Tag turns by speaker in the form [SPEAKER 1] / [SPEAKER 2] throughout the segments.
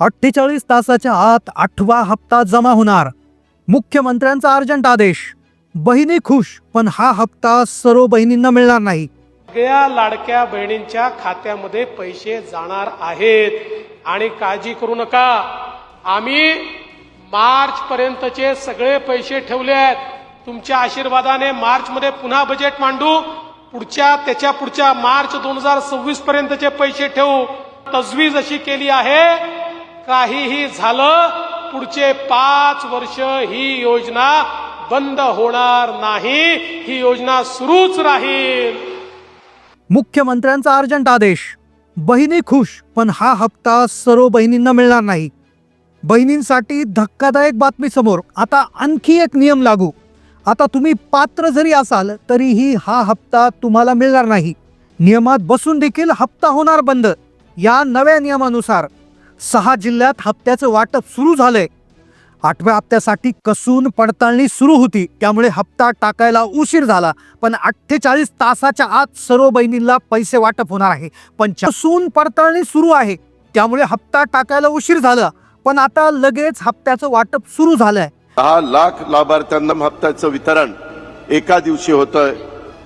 [SPEAKER 1] अठ्ठेचाळीस तासाच्या आत आठवा हप्ता जमा होणार. मुख्यमंत्र्यांचा अर्जंट आदेश. बहिणी खुश पण हा हप्ता सर्व बहिणींना मिळणार नाही.
[SPEAKER 2] सगळ्या लाडक्या बहिणींच्या खात्यामध्ये पैसे जाणार आहेत. आणि काळजी करू नका. आम्ही मार्च पर्यंतचे सगळे पैसे ठेवले आहेत. तुमच्या आशीर्वादाने मार्च मध्ये पुन्हा बजेट मांडू. पुढच्या त्याच्या पुढच्या मार्च दोन हजार सव्वीस पर्यंतचे पैसे ठेवू. तजवीज अशी केली आहे. काहीही झालं पुढचे पाच वर्ष ही योजना बंद होणार नाही. ही योजना सुरूच राहील.
[SPEAKER 1] मुख्यमंत्र्यांचा अर्जंट आदेश. बहिणी खुश पण हा हप्ता सर्व बहिणींना मिळणार नाही. बहिणींसाठी धक्कादायक बातमी समोर. आता आणखी एक नियम लागू. आता तुम्ही पात्र जरी असाल तरीही हा हप्ता तुम्हाला मिळणार नाही. नियमात बसून देखील हप्ता होणार बंद. या नव्या नियमानुसार. सहा जिल्ह्यात हप्त्याचं वाटप सुरू झालंय. आठव्या हप्त्यासाठी कसून पडताळणी सुरू होती. त्यामुळे हप्ता टाकायला उशीर झाला. पण अठ्ठेचाळीस तासाच्या आत सर्व बहिणींना पैसे वाटप होणार आहे. पण कसून पडताळणी सुरू आहे. त्यामुळे हप्ता टाकायला उशीर झाला. पण आता लगेच हप्त्याचं वाटप सुरू झालंय.
[SPEAKER 3] दहा लाख लाभार्थ्यांना हप्त्याचं वितरण एका दिवशी होतंय.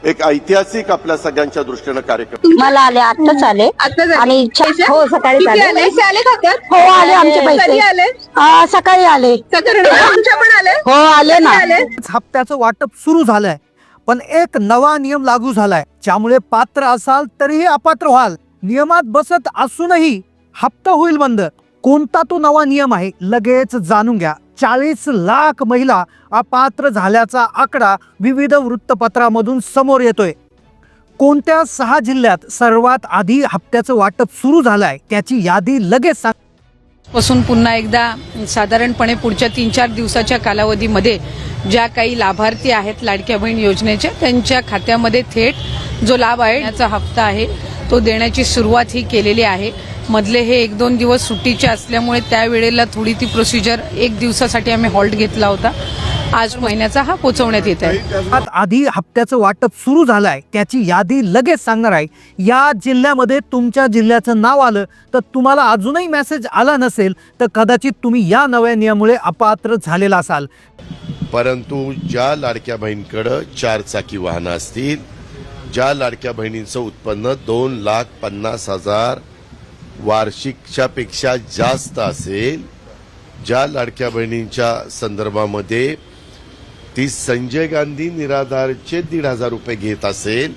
[SPEAKER 3] एक ऐतिहासिक आपल्या सगळ्यांच्या दृष्टीनं कार्यक्रम.
[SPEAKER 4] मला आले आत्ताच आले. आणि इच्छा? हो सकाळी
[SPEAKER 5] किती
[SPEAKER 4] आले.
[SPEAKER 5] आले? पैसे आले खात्यात
[SPEAKER 4] हो आले आमचे
[SPEAKER 5] कधी
[SPEAKER 4] पैसे.
[SPEAKER 5] आले?
[SPEAKER 4] आ, सकाळी आले.
[SPEAKER 5] सकाळी तुमच्या पण आले?
[SPEAKER 4] हो आले ना.
[SPEAKER 5] आले?
[SPEAKER 1] हप्त्याचं वाटप सुरू झालंय. पण एक नवा नियम लागू झालाय. ज्यामुळे पात्र असाल तरीही अपात्र व्हाल. नियमात बसत असूनही हप्ता होईल बंद. कोणता तो नवा नियम आहे लगेच जाणून घ्या. चाळीस लाख महिला अपात्र झाल्याचा आकडा विविध वृत्तपत्रामधून समोर येतोय. कोणत्या सहा जिल्ह्यात सर्वात आधी हप्त्याचं वाटप सुरू झालंय त्याची यादी लगेच सांग.
[SPEAKER 6] पासून पुन्हा एकदा साधारणपणे पुढच्या तीन चार दिवसाच्या कालावधीमध्ये ज्या काही लाभार्थी आहेत लाडक्या बहीण योजनेच्या त्यांच्या खात्यामध्ये थेट जो लाभ आहे याचा हप्ता आहे तो देण्याची सुरुवात ही केलेली आहे. मधले हे एक दोन दिवस सुट्टीचे असल्यामुळे त्यावेळेला थोडी ती प्रोसिजर एक दिवसासाठी आम्ही हॉल्ट घेतला होता. आज महिन्याचा हा पोचवण्यात येत आहे.
[SPEAKER 1] आधी हप्त्याचं वाटप सुरू झालंय त्याची यादी लगेच सांगणार आहे. या जिल्ह्यामध्ये तुमच्या जिल्ह्याचं नाव आलं तर तुम्हाला अजूनही मेसेज आला नसेल तर कदाचित तुम्ही या नव्या नियमामुळे अपात्र झालेला असाल.
[SPEAKER 3] परंतु ज्या लाडक्या बहिणीकडं चार चाकी वाहनं असतील ज्या लाडक्या बहिणींचं उत्पन्न दोन लाख पन्नास हजार वार्षिकच्या पेक्षा जास्त असेल ज्या लाडक्या बहिणींच्या संदर्भामध्ये ती संजय गांधी निराधारचे दीड हजार रुपये घेत असेल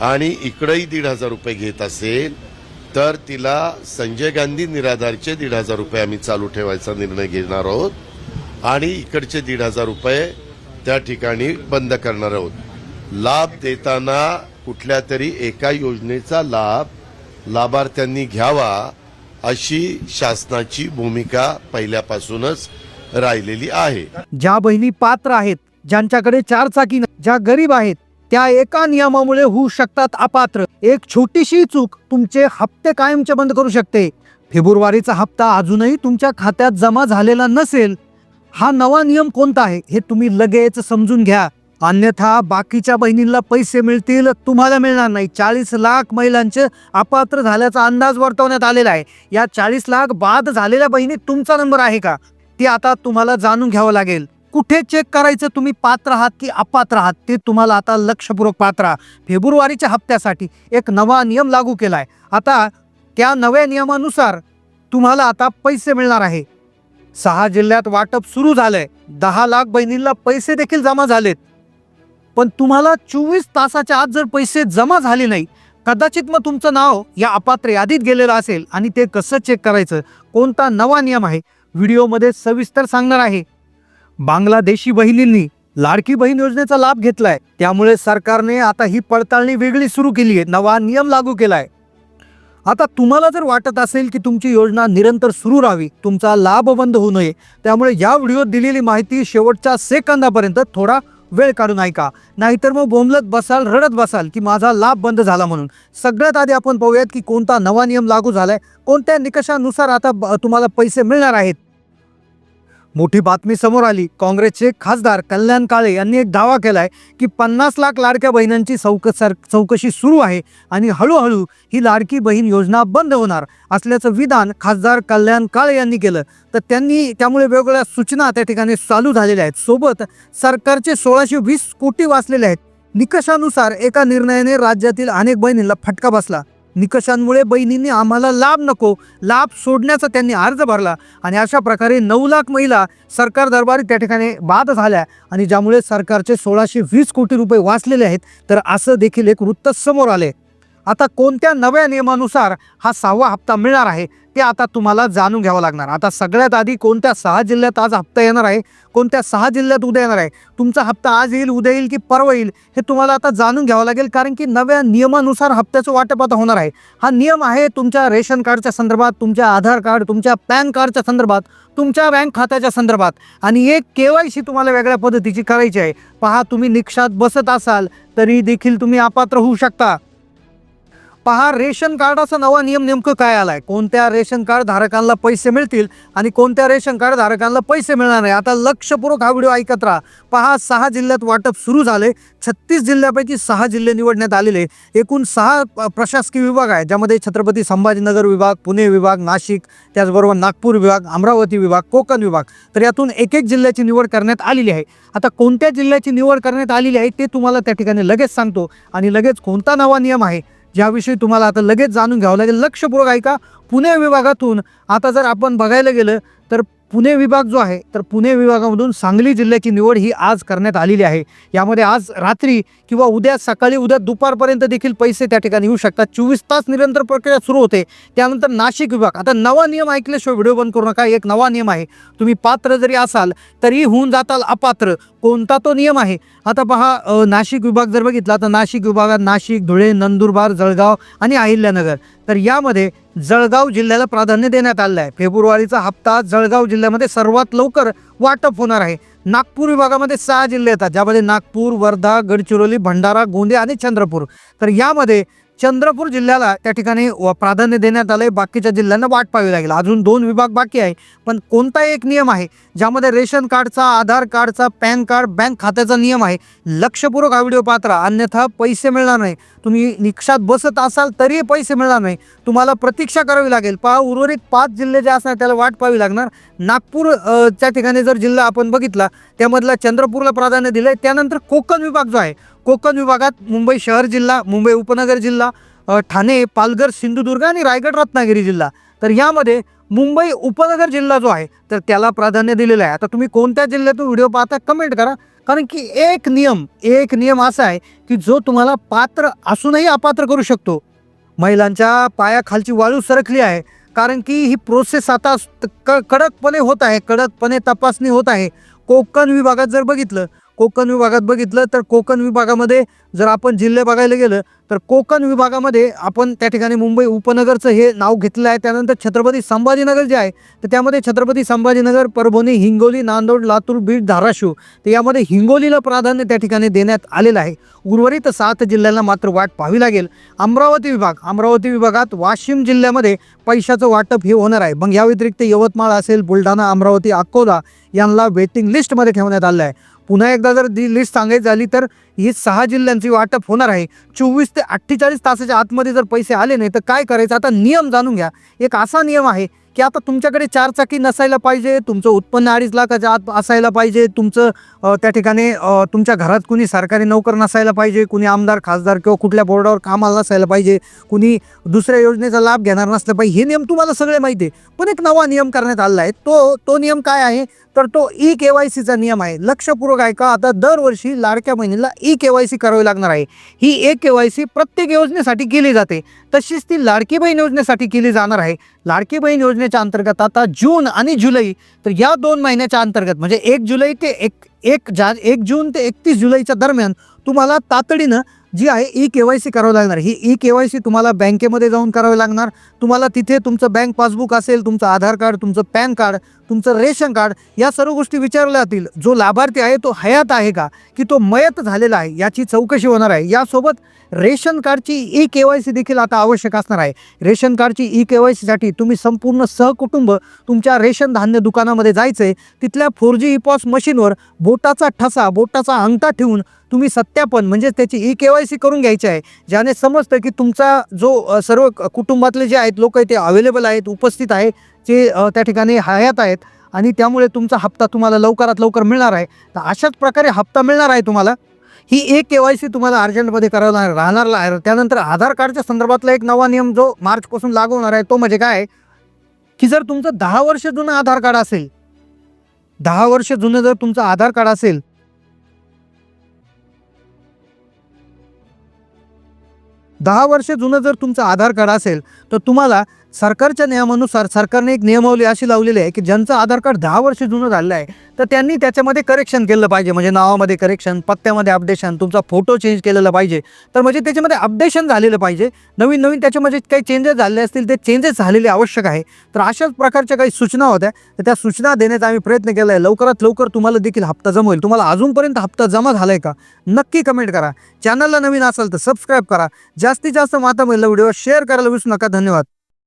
[SPEAKER 3] आणि इकडंही दीड हजार रुपये घेत असेल तर तिला संजय गांधी निराधारचे दीड हजार रुपये आम्ही चालू ठेवायचा निर्णय घेणार आहोत आणि इकडचे दीड हजार रुपये त्या ठिकाणी बंद करणार आहोत. लाभ देताना कुठल्या तरी एका योजनेचा लाभ लाभार्थ्यांनी घ्यावा अशी शासनाची भूमिका पहिल्यापासूनच राहिलेली आहे.
[SPEAKER 1] ज्या बहिणी पात्र आहेत ज्यांच्याकडे चार चाकी ज्या गरीब आहेत त्या एका नियमामुळे होऊ शकतात अपात्र. एक छोटीशी चूक तुमचे हप्ते कायमचे बंद करू शकते. फेब्रुवारीचा हप्ता अजूनही तुमच्या खात्यात जमा झालेला नसेल. हा नवा नियम कोणता आहे हे तुम्ही लगेच समजून घ्या. अन्यथा बाकीच्या बहिणींना पैसे मिळतील तुम्हाला मिळणार नाही. चाळीस लाख महिलांचे अपात्र झाल्याचा अंदाज वर्तवण्यात आलेला आहे. या चाळीस लाख बाद झालेल्या बहिणी तुमचा नंबर आहे का? ते आता तुम्हाला जाणून घ्यावं लागेल. कुठे चेक करायचं? तुम्ही पात्र आहात की अपात्र आहात? ते तुम्हाला आता लक्षपूर्वक पात्र. आहात. फेब्रुवारीच्या हप्त्यासाठी एक नवा नियम लागू केला आहे आता त्या नव्या नियमानुसार तुम्हाला आता पैसे मिळणार आहे. सहा जिल्ह्यात वाटप सुरू झालंय. दहा लाख बहिणींना पैसे देखील जमा झालेत. पण तुम्हाला चोवीस तासाच्या आत जर पैसे जमा झाले नाही कदाचित मग तुमचं नाव या अपात्र यादीत गेलेलं असेल आणि ते कसं चेक करायचं? कोणता नवा नियम आहे? व्हिडिओमध्ये सविस्तर सांगणार आहे. बांगलादेशी बहिणींनी लाडकी बहीण योजनेचा लाभ घेतलाय. त्यामुळे सरकारने आता ही पडताळणी वेगळी सुरू केली आहे. नवा नियम लागू केलाय. आता तुम्हाला जर वाटत असेल की तुमची योजना निरंतर सुरू राहावी तुमचा लाभ बंद होऊ नये त्यामुळे या व्हिडिओत दिलेली माहिती शेवटच्या सेकंदापर्यंत थोडा वेळ काढून ऐका. नाहीतर मग बोंबलत बसाल रडत बसाल की माझा लाभ बंद झाला म्हणून. सगळ्यात आधी आपण पाहूयात की कोणता नवा नियम लागू झालाय. कोणत्या निकषानुसार आता ब- तुम्हाला पैसे मिळणार आहेत? मोठी बातमी समोर आली. काँग्रेसचे खासदार कल्याण काळे यांनी एक दावा केलाय की पन्नास लाख लाडक्या बहिणांची चौक सर चौकशी सुरू आहे आणि हळूहळू ही लाडकी बहीण योजना बंद होणार असल्याचं विधान खासदार कल्याण काळे यांनी केलं. तर त्यांनी त्यामुळे वेगवेगळ्या सूचना त्या ठिकाणी चालू झालेल्या आहेत. सोबत सरकारचे सोळाशे वीस कोटी वाचलेले आहेत. निकषानुसार एका निर्णयाने राज्यातील अनेक बहिणींना फटका बसला. निकषांमुळे बहिणींनी आम्हाला लाभ नको लाभ सोडण्याचा त्यांनी अर्ज भरला आणि अशा प्रकारे नऊ लाख महिला सरकार दरबारी त्या ठिकाणी बाद झाल्या आणि ज्यामुळे सरकारचे सोळाशे वीस कोटी रुपये वाचलेले आहेत तर असं देखील एक वृत्त समोर आले. आता कोणत्या नव्या नियमानुसार हा सहावा हप्ता मिळणार आहे? ते आता तुम्हाला जाणून घ्यावं लागणार. आता सगळ्यात आधी कोणत्या सहा जिल्ह्यात आज हप्ता येणार आहे? कोणत्या सहा जिल्ह्यात उद्या येणार आहे? तुमचा हप्ता आज येईल उद्या येईल की परवा येईल हे तुम्हाला आता जाणून घ्यावं लागेल कारण की नव्या नियमानुसार हप्त्याचं वाटप आता होणार आहे. हा नियम आहे तुमच्या रेशन कार्डच्या संदर्भात तुमच्या आधार कार्ड तुमच्या पॅन कार्डच्या संदर्भात तुमच्या बँक खात्याच्या संदर्भात. आणि एक के वाय सी तुम्हाला वेगळ्या पद्धतीची करायची आहे. पहा तुम्ही निक्षात बसत असाल तरी देखील तुम्ही अपात्र होऊ शकता. पहा रेशन कार्डाचा नवा नियम नेमकं काय आलाय? कोणत्या रेशन कार्ड धारकांना पैसे मिळतील आणि कोणत्या रेशन कार्ड धारकांना पैसे मिळणार नाही? आता लक्षपूर्वक हा व्हिडिओ ऐकत राहा. पहा सहा जिल्ह्यात वाटप सुरू झाले छत्तीस जिल्ह्यापैकी सहा जिल्हे निवडण्यात आलेले एकूण सहा प्रशासकीय विभाग आहे ज्यामध्ये छत्रपती संभाजीनगर विभाग पुणे विभाग नाशिक त्याचबरोबर नागपूर विभाग अमरावती विभाग कोकण विभाग. तर यातून एक एक जिल्ह्याची निवड करण्यात आलेली आहे. आता कोणत्या जिल्ह्याची निवड करण्यात आलेली आहे ते तुम्हाला त्या ठिकाणी लगेच सांगतो. आणि लगेच कोणता नवा नियम आहे ज्याविषयी तुम्हाला आता लगेच जाणून घ्यावं लागेल. लक्षपूर्वक ऐका. पुणे विभागातून आता जर आपण बघायला गेलं तर पुणे विभाग जो आहे तर पुणे विभागामधून सांगली जिल्ह्याची निवड ही आज करण्यात आलेली आहे. यामध्ये आज रात्री किंवा उद्या सकाळी उद्या दुपारपर्यंत देखील पैसे त्या ठिकाणी येऊ शकतात. चोवीस तास निरंतर प्रक्रिया सुरू होते. त्यानंतर नाशिक विभाग. आता नवा नियम ऐकल्याशिवाय व्हिडिओ बंद करू नका. एक नवा नियम आहे. तुम्ही पात्र जरी असाल तरी होऊन जाताल अपात्र. कोणता तो नियम आहे? आता पहा नाशिक विभाग जर बघितला तर नाशिक विभागात नाशिक धुळे नंदुरबार जळगाव आणि अहिल्यानगर. तर यामध्ये जळगाव जिल्ह्याला प्राधान्य देण्यात आलं आहे फेब्रुवारीचा हप्ता जळगाव जिल्ह्यामध्ये सर्वात लवकर वाटप होणार आहे. नागपूर विभागामध्ये सहा जिल्हे येतात ज्यामध्ये नागपूर वर्धा गडचिरोली भंडारा गोंदिया आणि चंद्रपूर. तर यामध्ये चंद्रपूर जिल्ह्याला त्या ठिकाणी व- प्राधान्य देण्यात आलं आहे बाकीच्या जिल्ह्यांना वाट पाहावी लागेल. अजून दोन विभाग बाकी आहे पण कोणता एक नियम आहे ज्यामध्ये रेशन कार्डचा आधार कार्डचा पॅन कार्ड बँक खात्याचा नियम आहे. लक्षपूर्वक हा व्हिडिओ पात्रा अन्यथा पैसे मिळणार नाही. तुम्ही निक्षात बसत असाल तरी पैसे मिळणार नाही. तुम्हाला प्रतीक्षा करावी लागेल. पहा उर्वरित पाच जिल्हे जे असणार त्याला वाट पाहावी लागणार. नागपूर त्या ठिकाणी जर जिल्हा आपण बघितला त्यामधला चंद्रपूरला प्राधान्य दिलं आहे त्यानंतर कोकण विभाग जो आहे कोकण विभागात मुंबई शहर जिल्हा मुंबई उपनगर जिल्हा ठाणे पालघर सिंधुदुर्ग आणि रायगड रत्नागिरी जिल्हा. तर यामध्ये मुंबई उपनगर जिल्हा जो आहे तर त्याला प्राधान्य दिलेलं आहे. आता तुम्ही कोणत्या जिल्ह्यातून व्हिडिओ पाहता कमेंट करा. कारण की एक नियम एक नियम असा आहे की जो तुम्हाला पात्र असूनही अपात्र करू शकतो. महिलांच्या पायाखालची वाळू सरकली आहे. कारण की ही प्रोसेस आता क कडकपणे होत आहे कडकपणे तपासणी होत आहे. कोकण विभागात जर बघितलं कोकण विभागात बघितलं तर कोकण विभागामध्ये जर आपण जिल्हे बघायला गेलं तर कोकण विभागामध्ये आपण त्या ठिकाणी मुंबई उपनगरचं हे नाव घेतलं आहे. त्यानंतर छत्रपती संभाजीनगर जे आहे तर त्यामध्ये छत्रपती संभाजीनगर परभणी हिंगोली नांदोड लातूर बीड धाराशिव तर यामध्ये हिंगोलीला प्राधान्य त्या ठिकाणी देण्यात आलेलं आहे. उर्वरित सात जिल्ह्यांना मात्र वाट पाहावी लागेल. अमरावती विभाग अमरावती विभागात वाशिम जिल्ह्यामध्ये पैशाचं वाटप हे होणार आहे. मग या व्यतिरिक्त यवतमाळ असेल बुलढाणा अमरावती अकोला यांना वेटिंग लिस्टमध्ये ठेवण्यात आलं आहे. पुन्हा एकदा जर दी लिस्ट सांगायची झाली तर ही सहा जिल्ह्यांची वाटप होणार आहे. चोवीस ते अठ्ठेचाळीस तासाच्या आतमध्ये जर पैसे आले नाही तर काय करायचं? आता नियम जाणून घ्या. एक असा नियम आहे की आता तुमच्याकडे चार चाकी नसायला पाहिजे तुमचं उत्पन्न अडीच लाखाच्या आत असायला पाहिजे तुमचं त्या ठिकाणी तुमच्या घरात कुणी सरकारी नोकर नसायला पाहिजे कुणी आमदार खासदार किंवा कुठल्या बोर्डावर कामाला नसायला पाहिजे कुणी दुसऱ्या योजनेचा लाभ घेणार नसलं पाहिजे हे नियम तुम्हाला सगळे माहिती आहे. पण एक नवा नियम करण्यात आलेला आहे. तो तो नियम काय आहे? तर तो ई के वाय सीचा नियम आहे. लक्षपूर्वक आहे का आता दरवर्षी लाडक्या बहिणीला ई के वाय सी करावी लागणार आहे. ही ए के वाय सी प्रत्येक योजनेसाठी केली जाते. तशीच ती लाडकी बहीण योजनेसाठी केली जाणार आहे. लाडकी बहीण योजने योजनेच्या अंतर्गत आता जून आणि जुलै तर या दोन महिन्याच्या अंतर्गत म्हणजे एक जुलै ते एक एक जा एक जून ते एकतीस जुलैच्या दरम्यान तुम्हाला तातडीनं जी आहे ई के वाय सी करावं लागणार. ही ई के वाय सी तुम्हाला बँकेमध्ये जाऊन करावी लागणार. तुम्हाला तिथे तुमचं बँक पासबुक असेल तुमचं आधार कार्ड तुमचं पॅन कार्ड तुमचं रेशन कार्ड या सर्व गोष्टी विचारल्या जातील. जो लाभार्थी आहे तो हयात आहे का? की तो मयत झालेला आहे याची चौकशी होणार आहे. यासोबत रेशन कार्डची ई के वाय सी देखील आता आवश्यक असणार आहे. रेशन कार्डची ई के वाय सीसाठी तुम्ही संपूर्ण सहकुटुंब तुमच्या रेशन धान्य दुकानामध्ये जायचं आहे तिथल्या फोर जी पॉस मशीनवर बोटाचा ठसा बोटाचा अंगठा ठेवून तुम्ही सत्यापन म्हणजे त्याची ई के वाय सी करून घ्यायची आहे ज्याने समजतं की तुमचा जो सर्व कुटुंबातले जे आहेत लोक आहेत ते अवेलेबल आहेत उपस्थित आहे जे त्या ठिकाणी हयात आहेत आणि त्यामुळे तुमचा हप्ता तुम्हाला लवकरात लवकर मिळणार आहे. तर अशाच प्रकारे हप्ता मिळणार आहे तुम्हाला. ही एक के वाय सी तुम्हाला अर्जंटमध्ये करायला राहणार आहे त्यानंतर आधार कार्डच्या संदर्भातला एक नवा नियम जो मार्चपासून लागू होणार आहे तो म्हणजे काय की जर तुमचं दहा वर्ष जुनं आधार कार्ड असेल दहा वर्ष जुनं जर तुमचं आधार कार्ड असेल दहा वर्ष जुनं जर तुमचं आधार कार्ड असेल तर तुम्हाला सरकारच्या नियमानुसार सरकारने एक नियमावली अशी लावलेली आहे की ज्यांचं आधार कार्ड दहा वर्ष जुनं झालेलं आहे तर त्यांनी त्याच्यामध्ये करेक्शन केलं पाहिजे. म्हणजे नावामध्ये करेक्शन पत्त्यामध्ये अपडेशन तुमचा फोटो चेंज केलेला पाहिजे. तर म्हणजे त्याच्यामध्ये अपडेशन झालेलं पाहिजे. नवीन नवीन त्याच्यामध्ये काही चेंजेस झालेले असतील ते चेंजेस झालेले आवश्यक आहे. तर अशाच प्रकारच्या काही सूचना होत्या. तर त्या सूचना देण्याचा आम्ही प्रयत्न केला आहे लवकरात लवकर तुम्हाला देखील हप्ता जमवेल तुम्हाला अजूनपर्यंत हप्ता जमा झाला आहे का? नक्की कमेंट करा. चॅनलला नवीन असाल तर सबस्क्राईब करा. जास्तीत जास्त माता महिला व्हिडिओ शेअर करायला विसरू नका. धन्यवाद.